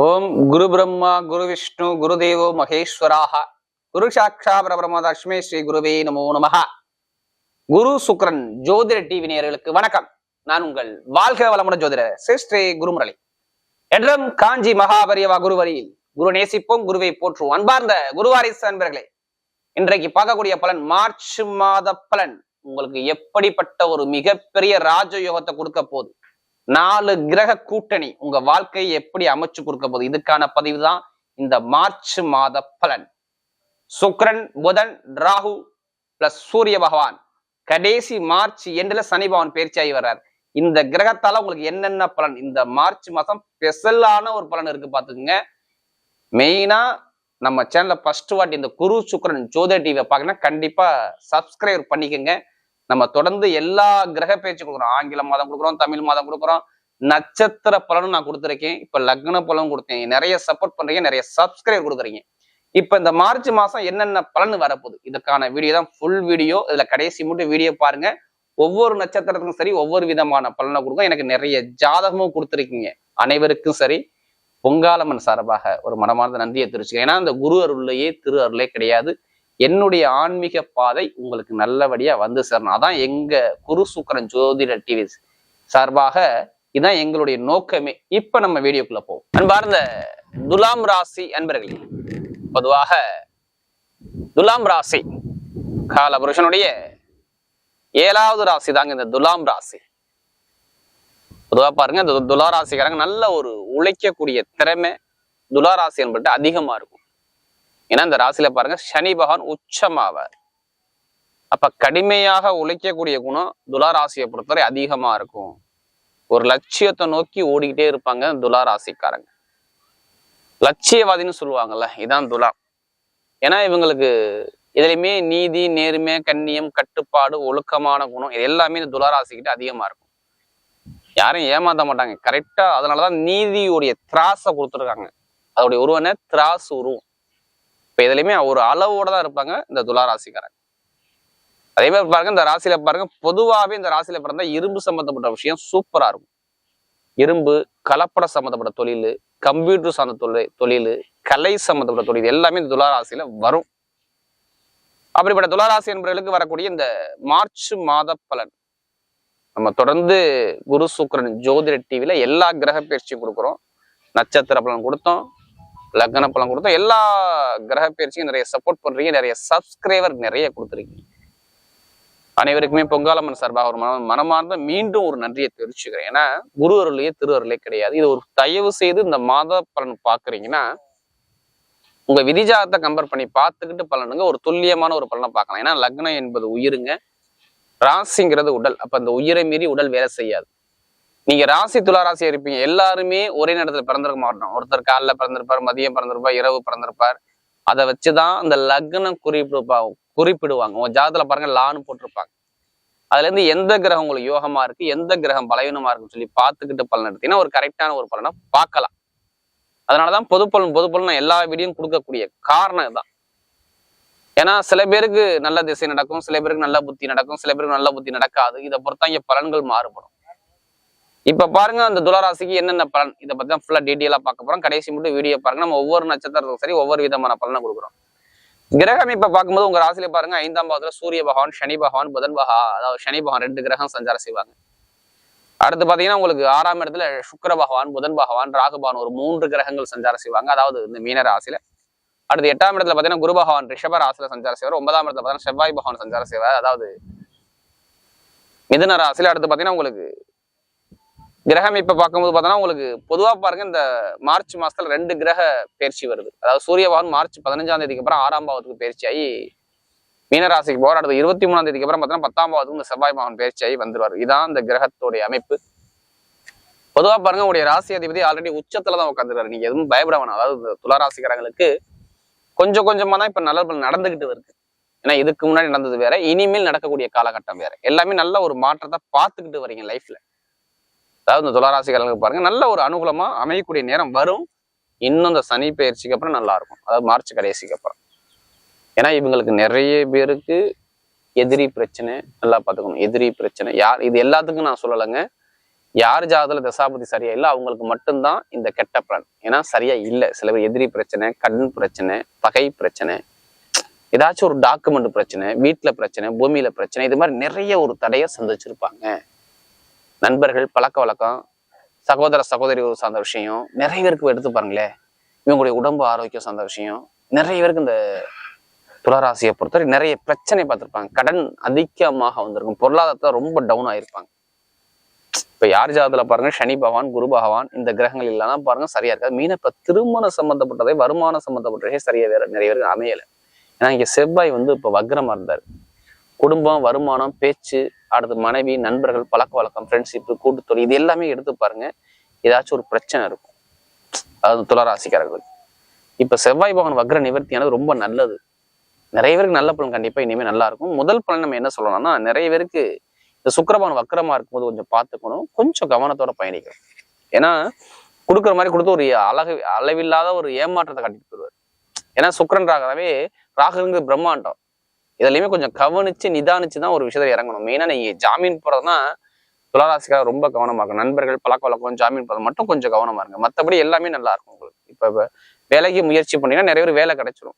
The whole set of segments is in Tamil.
ஓம் குரு பிரம்மா குரு விஷ்ணு குரு தேவோ மகேஸ்வராக. குரு சாட்சா பரபிரம தஷ்மே ஸ்ரீ குருவே நமோ நமக குரு சுக்ரன் ஜோதிட டிவி நேயர்களுக்கு வணக்கம். நான் உங்கள் வாழ்க வளமுடன் ஜோதிட ஸ்ரீ குருமுரளி. என்றும் காஞ்சி மகாபரியவா குருவரியில் குரு நேசிப்போம் குருவை போற்றுவோம் அன்பார்ந்த குருவாரிசு அன்பர்களே. இன்றைக்கு பார்க்கக்கூடிய பலன் மார்ச் மாத பலன். உங்களுக்கு எப்படிப்பட்ட ஒரு மிகப்பெரிய ராஜயோகத்தை கொடுக்க போகுது? நாலு கிரக கூட்டணி உங்க வாழ்க்கையை எப்படி அமைச்சு கொடுக்க போகுது? இதுக்கான பதிவு தான் இந்த மார்ச் மாத பலன். சுக்ரன் புதன் ராகு பிளஸ் சூரிய பகவான். கடைசி மார்ச் எண்டுல சனி பகவான் பயிற்சியாகி வர்றார். இந்த கிரகத்தால உங்களுக்கு என்னென்ன பலன்? இந்த மார்ச் மாசம் ஸ்பெஷலான ஒரு பலன் இருக்கு பாத்துக்கோங்க மெயினா நம்ம சேனல்ல ஃபர்ஸ்ட் வாட்டி இந்த குரு சுக்ரன் ஜோதிட டிவியை பார்க்கணும் கண்டிப்பா சப்ஸ்கிரைப் பண்ணிக்கோங்க. நம்ம தொடர்ந்து எல்லா கிரக பேச்சு கொடுக்குறோம். ஆங்கில மாதம் கொடுக்குறோம் தமிழ் மாதம் கொடுக்குறோம். நட்சத்திர பலனும் நான் கொடுத்துருக்கேன். இப்ப லக்ன பலனும் கொடுத்தேன். நிறைய சப்போர்ட் பண்றீங்க நிறைய சப்ஸ்கிரைப் கொடுக்குறீங்க. இப்ப இந்த மார்ச் மாசம் என்னென்ன பலன் வரப்போகுது? இதுக்கான வீடியோ தான் ஃபுல் வீடியோ இதுல கடைசி மட்டும் வீடியோ பாருங்க. ஒவ்வொரு நட்சத்திரத்துக்கும் சரி ஒவ்வொரு விதமான பலனை கொடுக்கும். எனக்கு நிறைய ஜாதகமும் கொடுத்துருக்கீங்க. அனைவருக்கும் சரி பொங்காலம்மன் சார்பாக ஒரு மனமார்ந்த நன்றியை தெரிவிச்சுக்கேன் ஏன்னா அந்த குரு அருள்லையே திரு அருளே கிடையாது. என்னுடைய ஆன்மீக பாதை உங்களுக்கு நல்லபடியா வந்து சேரணும். அதான் எங்க குரு சுக்கரன் ஜோதிட டிவி சார்பாக இதான் எங்களுடைய நோக்கமே. இப்ப நம்ம வீடியோக்குள்ள போவோம். அன்பார்ந்த துலாம் ராசி அன்பர்களே பொதுவாக துலாம் ராசி கால புருஷனுடைய ஏழாவது ராசி தாங்க இந்த துலாம் ராசி. பொதுவா பாருங்க இந்த துலா ராசிக்காரங்க நல்ல ஒரு உழைக்கக்கூடிய திறமை துலா ராசி என்பது அதிகமா இருக்கும். ஏன்னா இந்த ராசியில பாருங்க சனி பகவான் உச்சமாவார். அப்ப கடுமையாக உழைக்கக்கூடிய குணம் துலா ராசியை பொறுத்தவரை அதிகமா இருக்கும். ஒரு லட்சியத்தை நோக்கி ஓடிக்கிட்டே இருப்பாங்க துலா ராசிக்காரங்க. லட்சியவாதின்னு சொல்லுவாங்கல்ல இதான் துலா. ஏன்னா இவங்களுக்கு இதுலையுமே நீதி நேர்மை கண்ணியம் கட்டுப்பாடு ஒழுக்கமான குணம் இது எல்லாமே இந்த துலா ராசிக்கிட்ட அதிகமா இருக்கும். யாரும் ஏமாத்த மாட்டாங்க. கரெக்டா அதனாலதான் நீதியுடைய திராசை கொடுத்துருக்காங்க. அதோடைய உருவனை திராசு உருவம். இப்ப எதுலையுமே ஒரு அளவோட தான் இருப்பாங்க இந்த துலா ராசிக்காரங்க. அதே மாதிரி பாருங்க இந்த ராசியில பாருங்க பொதுவாகவே இந்த ராசியில பிறந்த இரும்பு சம்பந்தப்பட்ட விஷயம் சூப்பரா இருக்கும். இரும்பு கலப்பட சம்பந்தப்பட்ட தொழில் கம்ப்யூட்டர் சார்ந்த தொழில் தொழில் கலை சம்பந்தப்பட்ட தொழில் எல்லாமே இந்த துளாராசியில வரும். அப்படிப்பட்ட துளாராசி என்பவர்களுக்கு வரக்கூடிய இந்த மார்ச் மாத பலன். நம்ம தொடர்ந்து குரு சுக்கரன் ஜோதிட டிவில எல்லா கிரக பயிற்சியும் கொடுக்குறோம். நட்சத்திர பலன் கொடுத்தோம். லக்ன பலம் கொடுத்தோம் எல்லா கிரக பயிற்சியும் நிறைய சப்போர்ட் பண்றீங்க நிறைய சப்ஸ்கிரைபர் நிறைய கொடுத்துருக்கீங்க. அனைவருக்குமே பொங்காலம்மன் சார்பாக ஒரு மன மனமார்ந்த மீண்டும் ஒரு நன்றியை தெரிவிச்சுக்கிறேன். ஏன்னா குரு அருளையே திரு அருளே கிடையாது. இது ஒரு தயவு செய்து இந்த மாத பலன் பாக்குறீங்கன்னா உங்க விதிஜாகத்தை கம்பேர் பண்ணி பார்த்துக்கிட்டு பலனுங்க ஒரு துல்லியமான ஒரு பலனை பார்க்கலாம். ஏன்னா லக்னம் என்பது உயிருங்க. ராசிங்கிறது உடல். அப்ப அந்த உயிரை மீறி உடல் வேலை செய்யாது. நீங்க ராசி துலா ராசியா இருப்பீங்க. எல்லாருமே ஒரே நேரத்துல பிறந்திருக்க மாட்டோம். ஒருத்தர் காலைல பிறந்திருப்பார் மதியம் பிறந்திருப்பார் இரவு பிறந்திருப்பார். அதை வச்சுதான் அந்த லக்னம் குறிப்பிடுப்பா குறிப்பிடுவாங்க. உங்க ஜாதத்துல பாருங்க லான்னு போட்டிருப்பாங்க. அதுல இருந்து எந்த கிரகம் உங்களுக்கு யோகமா இருக்கு எந்த கிரகம் பலவீனமா இருக்குன்னு சொல்லி பார்த்துக்கிட்டு பலன் எடுத்தீங்கன்னா ஒரு கரெக்டான ஒரு பலனை பார்க்கலாம். அதனாலதான் பொதுப்பலன் பொதுப்பலன் பொது நான் எல்லா வீடியும் கொடுக்கக்கூடிய காரணம் இதுதான். ஏன்னா சில பேருக்கு நல்ல திசை நடக்கும் சில பேருக்கு நல்ல புத்தி நடக்கும் சில பேருக்கு நல்ல புத்தி நடக்காது. இதை பொறுத்தா இங்க பலன்கள் மாறுபடும். இப்ப பாருங்க அந்த துளராசிக்கு என்னென்ன பலன்? இதை பத்தி தான் ஃபுல்லா டீட்டெயிலா பார்க்க போறோம். கடைசி மட்டும் வீடியோ பாருங்க. நம்ம ஒவ்வொரு நட்சத்திரத்துக்கும் சரி ஒவ்வொரு விதமான பலனை கொடுக்குறோம். கிரக அமைப்பை பார்க்கும்போது உங்க ராசியில பாருங்க ஐந்தாம் பாவத்துல சூரிய பகவான் சனி பகவான் புதன் பகா அதாவது சனி பகவான் ரெண்டு கிரகம் சஞ்சாரம் செய்வாங்க. அடுத்து பாத்தீங்கன்னா உங்களுக்கு ஆறாம் இடத்துல சுக்கர பகவான் புதன் பகவான் ராகு பகவான் ஒரு மூன்று கிரகங்கள் சஞ்சாரம் செய்வாங்க. அதாவது இந்த மீன ராசியில. அடுத்து எட்டாம் இடத்துல பாத்தீங்கன்னா குரு பகவான் ரிஷப ராசியில சஞ்சாரம் செய்வார். ஒன்பதாம் இடத்துல பாத்தீங்கன்னா செவ்வாய் பகவான் சஞ்சாரம் செய்வார். அதாவது மிதுன ராசியில அடுத்து பாத்தீங்கன்னா உங்களுக்கு கிரகம் இப்ப பார்க்கும்போது பார்த்தோன்னா உங்களுக்கு பொதுவா பாருங்க இந்த மார்ச் மாசத்துல ரெண்டு கிரக பயிற்சி வருது. அதாவது சூரிய பகவான் மார்ச் பதினஞ்சாம் தேதிக்கு அப்புறம் ஆறாம் பாவத்துக்கு பயிற்சி ஆகி மீனராசிக்கு போற அடுத்த இருபத்தி மூணாம் தேதிக்கு அப்புறம் பார்த்தோன்னா பத்தாம் பாவத்துக்கு இந்த செவ்வாய் பகவான் பயிற்சி ஆகி வந்துருவார். இதான் இந்த கிரகத்துடைய அமைப்பு. பொதுவா பாருங்க உங்களுடைய ராசி அதிபதி ஆல்ரெடி உச்சத்துல தான் உட்காந்துருக்காரு நீங்க எதுவும் பயப்பட வேணாம். அதாவது இந்த துளாராசிக்காரங்களுக்கு கொஞ்சம் கொஞ்சமா தான் இப்ப நல்ல நடந்துகிட்டு வருது ஏன்னா இதுக்கு முன்னாடி நடந்தது வேற இனிமேல் நடக்கக்கூடிய காலகட்டம் வேற. எல்லாமே நல்ல ஒரு மாற்றத்தை பார்த்துக்கிட்டு வரீங்க லைஃப்ல அதாவது இந்த துளாராசிக்காரங்களுக்கு பாருங்க நல்ல ஒரு அனுகூலமா அமையக்கூடிய நேரம் வரும். இன்னும் இந்த சனி பயிற்சிக்கு அப்புறம் நல்லா இருக்கும். அதாவது மார்ச் கடைசிக்கு அப்புறம். ஏன்னா இவங்களுக்கு நிறைய பேருக்கு எதிரி பிரச்சனை நல்லா பார்த்துக்கணும். எதிரி பிரச்சனை. யார் இது எல்லாத்துக்கும் நான் சொல்லலைங்க. யார் ஜாதத்துல தசாபதி சரியா இல்லை அவங்களுக்கு மட்டும்தான் இந்த கெட்ட பிளான் ஏன்னா சரியா இல்லை. சில பேர் எதிரி பிரச்சனை கடன் பிரச்சனை பகை பிரச்சனை ஏதாச்சும் ஒரு டாக்குமெண்ட் பிரச்சனை வீட்டில் பிரச்சனை பூமியில பிரச்சனை இது மாதிரி நிறைய ஒரு தடையை சந்திச்சிருப்பாங்க. நண்பர்கள் பழக்க வழக்கம் சகோதர சகோதரி ஒரு சார்ந்த விஷயம் நிறைய பேருக்கு எடுத்து பாருங்களேன். இவங்களுடைய உடம்பு ஆரோக்கியம் சார்ந்த விஷயம். நிறைய பேருக்கு இந்த துளராசியை பொறுத்தவரை நிறைய பிரச்சனை பார்த்திருப்பாங்க. கடன் அதிகமாக வந்திருக்கும். பொருளாதாரத்தை ரொம்ப டவுன் ஆயிருப்பாங்க. இப்ப யார் ஜாதத்தில் பாருங்க? சனி பகவான் குரு பகவான் இந்த கிரகங்கள் இல்லைனா பாருங்க சரியா இருக்காது. மீன இப்ப திருமணம் சம்மந்தப்பட்டதே வருமானம் சம்மந்தப்பட்டதே சரியா வேற நிறைய பேருக்கு அமையலை. ஏன்னா இங்க செவ்வாய் வந்து இப்ப வக்ரமா இருந்தார். குடும்பம் வருமானம் பேச்சு அடுத்து மனைவி நண்பர்கள் பழக்க வழக்கம் ஃப்ரெண்ட்ஷிப்பு கூட்டுத்தொழில் இது எல்லாமே எடுத்து பாருங்க. ஏதாச்சும் ஒரு பிரச்சனை இருக்கும். அதாவது துளராசிக்காரர்களுக்கு. இப்ப செவ்வாய் பகவான் வக்ர நிவர்த்தியானது ரொம்ப நல்லது. நிறைய பேருக்கு நல்ல பலன் கண்டிப்பா இனிமேல் நல்லா இருக்கும். முதல் பலன் நம்ம என்ன சொல்லலாம்னா நிறைய பேருக்கு இந்த சுக்கரபான் வக்கரமாக இருக்கும்போது கொஞ்சம் பார்த்துக்கணும். கொஞ்சம் கவனத்தோட பயணிக்கணும். ஏன்னா கொடுக்குற மாதிரி கொடுத்து ஒரு அழகு அளவில்லாத ஒரு ஏமாற்றத்தை கட்டிட்டு போயிடுவார். ஏன்னா சுக்கரன் ராகவே ராகுங்கிறது பிரம்மாண்டம். இதுலயுமே கொஞ்சம் கவனிச்சு நிதானிச்சு தான் ஒரு விஷயத்துல இறங்கணும். மெயினா நீங்க ஜாமீன் போறதுனா துளாராசிக்காக ரொம்ப கவனமா இருக்கும் நண்பர்கள் பழக்க வழக்கம் ஜாமீன் போறது மட்டும் கொஞ்சம் கவனமா இருங்க. மற்றபடி எல்லாமே நல்லா இருக்கும் உங்களுக்கு. இப்ப வேலைக்கு முயற்சி பண்ணீங்கன்னா நிறைய பேர் வேலை கிடைச்சிரும்.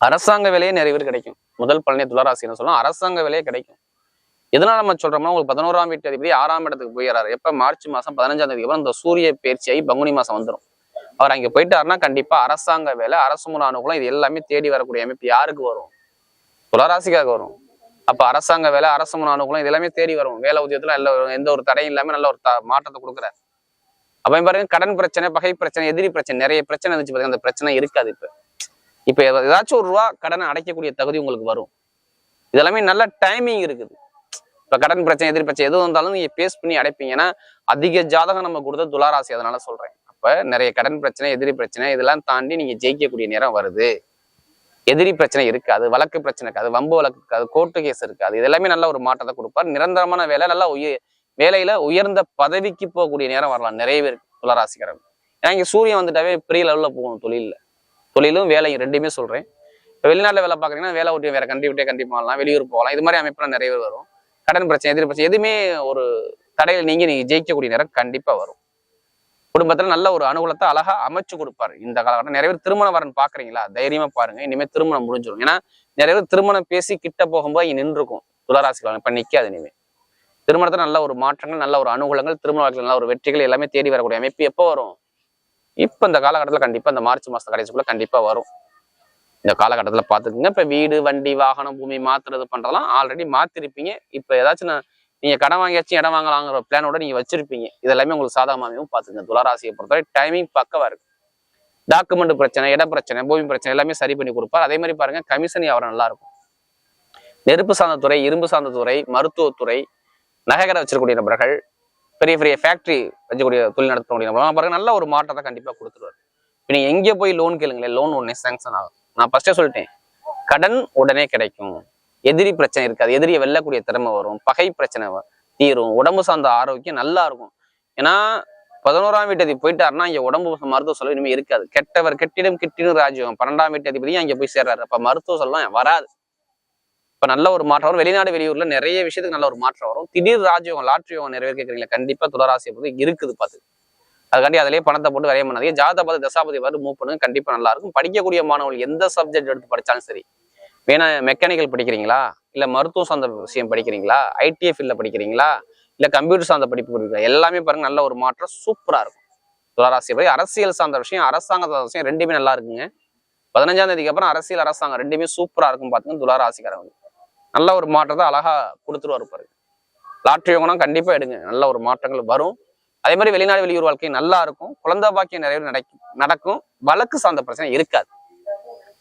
அரசாங்க வேலையே நிறைய பேர் கிடைக்கும். முதல் பழனி துளாராசின்னு சொல்லலாம். அரசாங்க வேலையே கிடைக்கும். எதனால நம்ம சொல்றோம்னா உங்களுக்கு பதினோராம் வீட்டு அதிபதி ஆறாம் இடத்துக்கு போயிடறாரு எப்ப? மார்ச் மாசம் பதினஞ்சாம் தேதிக்கு அப்புறம் இந்த சூரிய பயிற்சியாகி பங்குனி மாசம் வந்துடும் அவர் அங்க போயிட்டாருன்னா கண்டிப்பா அரசாங்க வேலை அரசு மூல அனுகூலம் இது எல்லாமே தேடி வரக்கூடிய அமைப்பு யாருக்கு வரும்? துளராசிக்காக வரும். அப்ப அரசாங்க வேலை அரசு மூல அனுகூலம் இது எல்லாமே தேடி வரும். வேலை உதயத்தில் எல்லா எந்த ஒரு தடையும் இல்லாம நல்ல ஒரு த- மாற்றத்தை கொடுக்குறாரு. அப்ப பாருங்க கடன் பிரச்சனை பகை பிரச்சனை எதிரி பிரச்சனை நிறைய பிரச்சனை இருந்துச்சு பாருங்க. அந்த பிரச்சனை இருக்காது இப்ப. இப்ப ஏதாச்சும் ஒரு ரூபா கடனை அடைக்கக்கூடிய தகுதி உங்களுக்கு வரும். இதெல்லாமே நல்ல டைமிங் இருக்குது. இப்ப கடன் பிரச்சனை எதிரி பிரச்சனை எது வந்தாலும் நீங்க பேஸ் பண்ணி அடைப்பீங்கன்னா அதிக ஜாதகம் நம்ம கொடுத்த துளாராசி அதனால சொல்றேன். அப்ப நிறைய கடன் பிரச்சனை எதிரி பிரச்சனை இதெல்லாம் தாண்டி நீங்க ஜெயிக்கக்கூடிய நேரம் வருது. எதிரி பிரச்சனை இருக்காது வழக்கு பிரச்சனை இருக்காது வம்பு வழக்கு இருக்காது கோர்ட்டு கேஸ் இருக்காது. இது எல்லாமே நல்ல ஒரு மாற்றத்தை கொடுப்பார். நிரந்தரமான வேலை நல்லா உயிர் வேலையில உயர்ந்த பதவிக்கு போகக்கூடிய நேரம் வரலாம். நிறைய பேர் துளராசிக்காரங்க ஏன்னா இங்க சூரியன் வந்துட்டாவே பெரிய லெவலில் போகணும் தொழிலில். தொழிலும் வேலையும் ரெண்டுமே சொல்றேன். இப்போ வெளிநாட்டுல வேலை பார்க்குறீங்கன்னா வேலை விட்டு வேற கண்டி விட்டே கண்டி போகலாம் வெளியூர் போகலாம். இது மாதிரி அமைப்புலாம் நிறைய பேர் வரும். கடன் பிரச்சனை எதிரி பிரச்சனை எதுவுமே ஒரு தடையில் நீங்க நீங்க ஜெயிக்கக்கூடிய நேரம் கண்டிப்பா வரும். குடும்பத்துல நல்ல ஒரு அனுகூலத்தை அழகா அமைச்சு கொடுப்பாரு. இந்த காலகட்டம் நிறைய பேர் திருமண வரன் பாக்குறீங்களா? தைரியமா பாருங்க. இனிமே திருமணம் முடிஞ்சிடும் ஏன்னா நிறைய பேர் திருமணம் பேசி கிட்ட போகும்போது இங்க நின்றுக்கும். துளராசிகள் இப்ப நிக்காது இனிமே. திருமணத்துல நல்ல ஒரு மாற்றங்கள் நல்ல ஒரு அனுகூலங்கள் திருமண வாழ்க்கையில் நல்ல ஒரு வெற்றிகள் எல்லாமே தேடி வரக்கூடிய அமைப்பு எப்போ வரும்? இப்ப இந்த காலகட்டத்துல கண்டிப்பா இந்த மார்ச் மாசம் கடைசிக்குள்ள கண்டிப்பா வரும். இந்த காலகட்டத்தில் பார்த்துக்குங்க. இப்ப வீடு வண்டி வாகனம் பூமி மாத்துறது பண்றதெல்லாம் ஆல்ரெடி மாத்திருப்பீங்க. இப்ப ஏதாச்சும் நான் நீங்கள் கடன் வாங்கியாச்சும் இடம் வாங்கலாங்கிற பிளானோட நீங்க வச்சிருப்பீங்க. இதெல்லாமே உங்களுக்கு சாதகமாகவும் பார்த்துங்க. துளராசியை பொறுத்தவரை டைமிங் பக்கவா இருக்கு. டாக்குமெண்ட் பிரச்சனை இட பிரச்சனை பூமி பிரச்சனை எல்லாமே சரி பண்ணி கொடுப்பார். அதே மாதிரி பாருங்க கமிஷன் அவர் நல்லா இருக்கும். நெருப்பு சார்ந்த துறை இரும்பு சார்ந்த துறை மருத்துவத்துறை நகைக்கடை வச்சிருக்கக்கூடிய நபர்கள் பெரிய பெரிய ஃபேக்டரி வச்சக்கூடிய தொழில் நடத்தக்கூடிய நபர்கள் பாருங்க நல்ல ஒரு மாற்றத்தை கண்டிப்பா கொடுத்துருவாரு. இப்போ நீங்க எங்கே போய் லோன் கேளுங்களேன் லோன் உடனே சேங்ஷன் ஆகும். நான் ஃபர்ஸ்டே சொல்லிட்டேன் கடன் உடனே கிடைக்கும். எதிரி பிரச்சனை இருக்காது. எதிரியை வெல்லக்கூடிய திறமை வரும். பகை பிரச்சனை தீரும். உடம்பு சார்ந்த ஆரோக்கியம் நல்லா இருக்கும். ஏன்னா பதினோராம் வீட்டு அதிபதி போயிட்டாருன்னா இங்க உடம்பு மருத்துவ செலவு இனிமே இருக்காது. கெட்டவர் கெட்டிடம் கெட்டிடும் ராஜ்யம் பன்னெண்டாம் வீட்டு அதிபதியும் அங்க போய் சேர்றாரு. அப்ப மருத்துவ செலவு வராது. இப்ப நல்ல ஒரு மாற்றம் வரும். வெளிநாடு வெளியூர்ல நிறைய விஷயத்துக்கு நல்ல ஒரு மாற்றம் வரும். திடீர் ராஜயோகம் லாட்ரி யோகம் நிறைய பேர் கேட்குறீங்களா கண்டிப்பா துளராசியை பொறுத்து இருக்குது பார்த்து. அதுக்காண்டி அதிலேயே பணத்தை போட்டு வரைய பண்ணாதீங்க. ஜாதபாத தசாபதி வரை மூவ் பண்ணுங்க. கண்டிப்பா நல்லா இருக்கும். படிக்கக்கூடிய மாணவர்கள் எந்த சப்ஜெக்ட் எடுத்து படிச்சாலும் சரி. வேணா மெக்கானிக்கல் படிக்கிறீங்களா? இல்ல மருத்துவம் சார்ந்த விஷயம் படிக்கிறீங்களா? ஐடிஐ ஃபீல்டில் படிக்கிறீங்களா? இல்ல கம்ப்யூட்டர் சார்ந்த படிப்பு படிக்கிறீங்களா எல்லாமே பாருங்க நல்ல ஒரு மாற்றம் சூப்பரா இருக்கும். துளாராசி படி அரசியல் சார்ந்த விஷயம் அரசாங்க சார்ந்த விஷயம் ரெண்டுமே நல்லா இருக்குங்க. பதினஞ்சாம் தேதிக்கு அப்புறம் அரசியல் அரசாங்கம் ரெண்டுமே சூப்பரா இருக்கும் பார்த்துங்க துளாராசிக்காரங்க நல்ல ஒரு மாற்றத்தை அழகா கொடுத்துருவாரு பாருங்க. லாட்ரி யோகனம் கண்டிப்பா எடுங்க. நல்ல ஒரு மாற்றங்கள் வரும். அதே மாதிரி வெளிநாடு வெளியூர் வாழ்க்கை நல்லா இருக்கும். குழந்தை பாக்கியம் நிறைய நடக்கும். நடக்கும். வழக்கு சார்ந்த பிரச்சனை இருக்காது.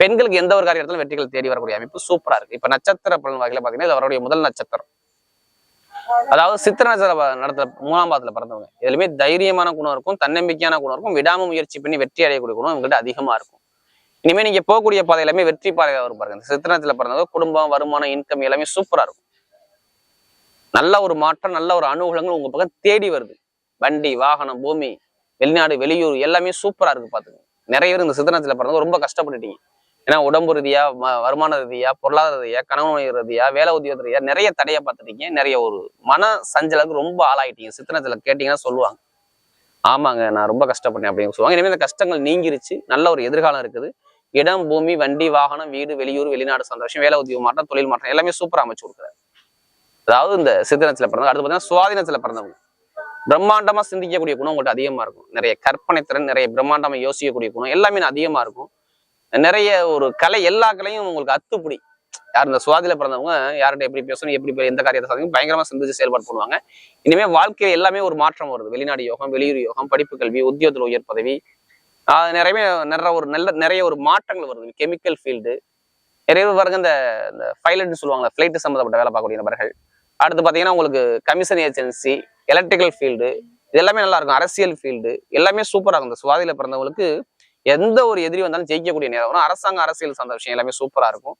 பெண்களுக்கு எந்த ஒரு காரியத்திலும் வெற்றிகள் தேடி வரக்கூடிய அமைப்பு சூப்பரா இருக்கு. இப்ப நட்சத்திர பலன் வகையில பாத்தீங்கன்னா இது அவருடைய முதல் நட்சத்திரம். அதாவது சித்திர நட்சத்திர நடத்த மூணாம் பாதத்துல பிறந்தவங்க. இதுலயுமே தைரியமான குணம் இருக்கும் தன்னம்பிக்கையான குணம் இருக்கும் விடாம முயற்சி பண்ணி வெற்றி அடையக்கூடிய குணம் உங்கள்கிட்ட அதிகமா இருக்கும். இனிமே நீங்க போகக்கூடிய பாதை எல்லாமே வெற்றி பாதையா வரும் பாருங்க. இந்த சித்திரத்துல பிறந்தவங்க குடும்பம் வருமானம் இன்கம் எல்லாமே சூப்பரா இருக்கும். நல்ல ஒரு மாற்றம் நல்ல ஒரு அனுகூலங்கள் உங்க பக்கம் தேடி வருது. வண்டி வாகனம் பூமி வெளிநாடு வெளியூர் எல்லாமே சூப்பரா இருக்கு பாத்துங்க நிறைய பேர் இந்த சித்திரத்துல பிறந்தவங்க ரொம்ப கஷ்டப்பட்டுட்டீங்க. ஏன்னா உடம்பு ரீதியா வருமான ரீதியா பொருளாதார ரீதியா கணவன் ரீதியா வேலை உத்தியோக ரீதியா நிறைய தடையை பார்த்துட்டீங்க. நிறைய ஒரு மன சஞ்சலுக்கு ரொம்ப ஆளாயிட்டீங்க. சித்தனத்துல கேட்டீங்கன்னா சொல்லுவாங்க. ஆமாங்க நான் ரொம்ப கஷ்டப்பட்டேன் அப்படின்னு சொல்லுவாங்க. இனிமேல் இந்த கஷ்டங்கள் நீங்கிருச்சு. நல்ல ஒரு எதிர்காலம் இருக்குது. இடம் பூமி வண்டி வாகனம் வீடு வெளியூர் வெளிநாடு சந்தோஷம் வேலை உத்தியோக மாற்றம் தொழில் மாற்றம் எல்லாமே சூப்பராக அமைச்சு கொடுக்குறாரு. அதாவது இந்த சித்திரத்துல பிறந்தவங்க அடுத்து பார்த்தீங்கன்னா சுவாதீனத்துல பிறந்தவங்க. பிரம்மாண்டமா சிந்திக்கக்கூடிய குணம் உங்கள்கிட்ட அதிகமா இருக்கும். நிறைய கற்பனை திறன் நிறைய பிரம்மாண்டமா யோசிக்கக்கூடிய குணம் எல்லாமே அதிகமா இருக்கும். நிறைய ஒரு கலை எல்லா கலையும் உங்களுக்கு அத்துப்படி. யார் இந்த சுவாதியில பிறந்தவங்க யார்கிட்ட எப்படி பேசணும் எப்படி எந்த காரியத்தை சாதிக்கும் பயங்கரமா சிந்திச்சு செயல்பாடு பண்ணுவாங்க. இனிமே வாழ்க்கையில் எல்லாமே ஒரு மாற்றம் வருது. வெளிநாடு யோகம் வெளியூர் யோகம் படிப்பு கல்வி உத்தியோகத்தில் உயர் பதவி நிறைய நிறைய ஒரு நல்ல நிறைய ஒரு மாற்றங்கள் வருது. கெமிக்கல் ஃபீல்டு நிறைய பேர் பாருங்க இந்த இந்த பைலட்னு சொல்லுவாங்க ஃப்ளைட்டு சம்மந்தப்பட்ட வேலை பார்க்கக்கூடிய நபர்கள். அடுத்து பார்த்தீங்கன்னா உங்களுக்கு கமிஷன் ஏஜென்சி எலக்ட்ரிக்கல் ஃபீல்டு இது எல்லாமே நல்லா இருக்கும். அரசியல் ஃபீல்டு எல்லாமே சூப்பராக இருக்கும். இந்த சுவாதியில் பிறந்தவங்களுக்கு எந்த ஒரு எதிரி வந்தாலும் ஜெயிக்கக்கூடிய நேரம். வரும் அரசாங்க அரசியல் சார்ந்த விஷயம் எல்லாமே சூப்பரா இருக்கும்.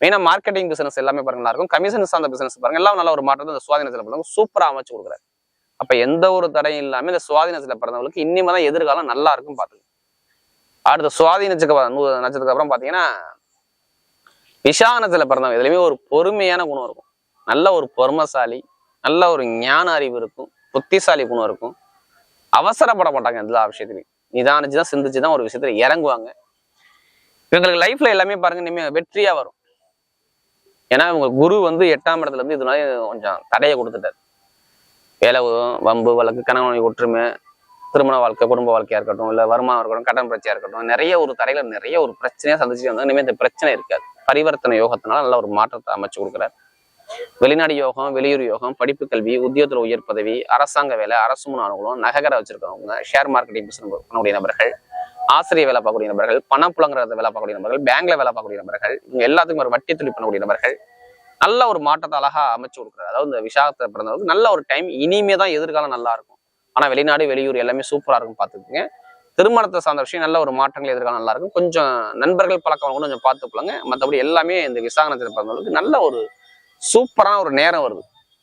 மெயினா மார்க்கெட்டிங் பிசினஸ் எல்லாமே பாருங்க நல்லா இருக்கும். கமிஷன் சார்ந்த பிசினஸ் பாருங்க எல்லாம் நல்ல ஒரு மாற்றத்தை இந்த சுவாதீனத்தில் பிறந்தவங்க சூப்பரா அமைச்சு கொடுக்குறாரு. அப்ப எந்த ஒரு தடையும் இல்லாம இந்த சுவாதீனத்துல பிறந்தவங்களுக்கு இனிமே தான் எதிர்காலம் நல்லா இருக்கும் பாத்துங்க அடுத்த சுவாதீனத்துக்கு நட்சத்திரத்துக்கு அப்புறம் பாத்தீங்கன்னா விஷானத்துல பிறந்தவங்க இதுலயுமே ஒரு பொறுமையான குணம் இருக்கும். நல்ல ஒரு பொறுமசாலி நல்ல ஒரு ஞான அறிவு இருக்கும் புத்திசாலி குணம் இருக்கும். அவசரப்பட மாட்டாங்க எல்லா விஷயத்துலையும். நிதானிச்சு தான் சிந்திச்சு தான் ஒரு விஷயத்துல இறங்குவாங்க. இவங்களுக்கு லைஃப்ல எல்லாமே பாருங்க இனிமே வெற்றியா வரும். ஏன்னா இவங்க குரு வந்து எட்டாம் இடத்துல இருந்து இதனால கொஞ்சம் தடையை கொடுத்துட்டாரு. வேலை வம்பு வழக்கு கணவன் ஒற்றுமை திருமண வாழ்க்கை குடும்ப வாழ்க்கையா இருக்கட்டும் இல்லை வருமானம் இருக்கட்டும் கடன் பிரச்சனையா இருக்கட்டும் நிறைய ஒரு தடையில நிறைய ஒரு பிரச்சனையா சந்திச்சு வந்தாங்க இனிமே இந்த பிரச்சனை இருக்காது. பரிவர்த்தனை யோகத்தினால நல்ல ஒரு மாற்றத்தை அமைச்சு கொடுக்குறாரு. வெளிநாடு யோகம் வெளியூர் யோகம் படிப்பு கல்வி உத்தியோகத்தில் உயர் பதவி அரசாங்க வேலை அரசு முன் அனுகூலம் நககரை வச்சிருக்கவங்க ஷேர் மார்க்கெட்டிங் பிசினஸ் பண்ணக்கூடிய நபர்கள் ஆசிரியர் வேலை பார்க்கக்கூடிய நபர்கள் பணம் புலங்குறத வேலை பார்க்கக்கூடிய நபர்கள் பேங்க்ல வேலை பார்க்கக்கூடிய நபர்கள் இவங்க எல்லாத்துக்கும் ஒரு வட்டி துளி பண்ணக்கூடிய நபர்கள் நல்ல ஒரு மாற்றத்தை அழகா அமைச்சு கொடுக்குறாரு. அதாவது இந்த விசாகத்தை பிறந்தவருக்கு நல்ல ஒரு டைம் இனிமே தான் எதிர்காலம் நல்லா இருக்கும். ஆனா வெளிநாடு வெளியூர் எல்லாமே சூப்பரா இருக்கும் பார்த்துக்குங்க. திருமணத்தை சார்ந்த விஷயம் நல்ல ஒரு மாற்றங்கள் எதிர்காலம் நல்லா இருக்கும். கொஞ்சம் நண்பர்கள் பழக்கம் கூட கொஞ்சம் பார்த்துக்கலாங்க மற்றபடி எல்லாமே இந்த விசாகனத்தில் பிறந்தவங்களுக்கு நல்ல ஒரு சூப்பரான ஒரு நேரம் வருது.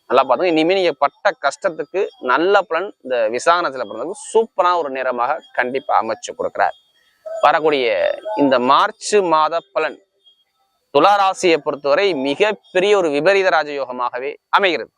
நல்லா பார்த்துங்க இனிமே நீங்க பட்ட கஷ்டத்துக்கு நல்ல பலன் இந்த விசாகனத்தில் பிறந்தவங்களுக்கு சூப்பரான ஒரு நேரமாக கண்டிப்பா அமைச்சு கொடுக்குறார். வரக்கூடிய இந்த மார்ச் மாத பலன் துளாராசியை பொறுத்தவரை மிகப்பெரிய ஒரு விபரீத ராஜயோகமாகவே அமைகிறது.